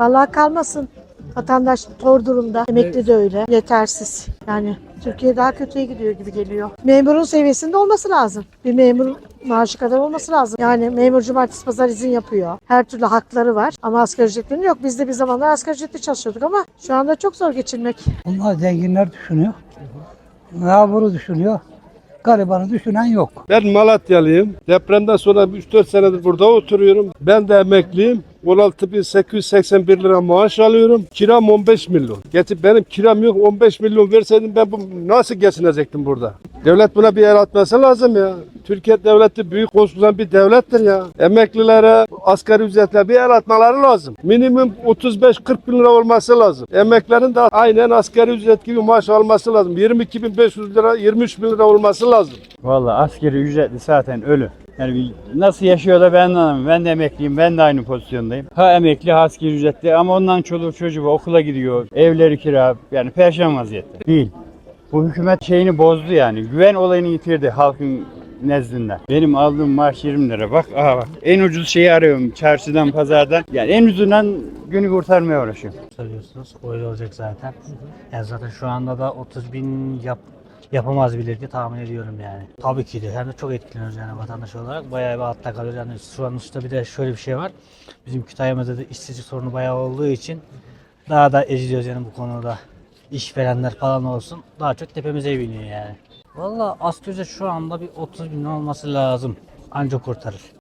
Vallahi kalmasın. Vatandaş zor durumda. Emekli de öyle. Yetersiz. Yani Türkiye daha kötüye gidiyor gibi geliyor. Memurun seviyesinde olması lazım. Bir memur maaşı kadar olması lazım. Yani memur cumartesi pazar izin yapıyor. Her türlü hakları var. Ama asgari ücretlerinin yok. Biz de bir zamanlar asgari ücretle çalışıyorduk ama şu anda çok zor geçinmek. Onlar zenginler düşünüyor. Yağmuru düşünüyor. Garibanı düşünen yok. Ben Malatyalıyım. Depremden sonra 3-4 senedir burada oturuyorum. Ben de emekliyim. 16.881 lira maaş alıyorum. Kiram 15 milyon. Getir benim kiram yok 15 milyon verseydim ben bu nasıl geçinecektim burada? Devlet buna bir el atması lazım ya. Türkiye devleti büyük koskocaman bir devlettir ya. Emeklilere, asgari ücretle bir el atmaları lazım. Minimum 35-40 bin lira olması lazım. Emeklerin de aynen asgari ücret gibi maaş alması lazım. 22.500 lira, 23 bin lira olması lazım. Vallahi askeri ücretli zaten ölü. Yani nasıl yaşıyor da ben anlamıyorum. Ben de emekliyim, ben de aynı pozisyondayım. Ha emekli, ha asgari ücretli ama ondan çoluğu çocuğu okula gidiyor, evleri kira, yani perşem vaziyette. Değil. Bu hükümet şeyini bozdu yani. Güven olayını yitirdi halkın nezdinde. Benim aldığım maaş 20 lira. Bak aha bak. En ucuz şeyi arıyorum çarşıdan, pazardan. Yani en ucuzundan günü kurtarmaya uğraşıyorum. söylüyorsunuz. Öyle olacak zaten. Yani zaten şu anda da 30 bin yap, yapamaz bile diye tahmin ediyorum yani. Tabii ki de hem de çok etkileniyoruz yani vatandaş olarak. Bayağı bir altta kalıyoruz. Yani şu an üstte bir de şöyle bir şey var. Bizim Kütahya'mızda da işsizlik sorunu bayağı olduğu için daha da eziliyoruz yani bu konuda. İşverenler falan olsun. Daha çok tepemize biniyor yani. Valla asgari şu anda bir 30 bin olması lazım. Ancak kurtarır.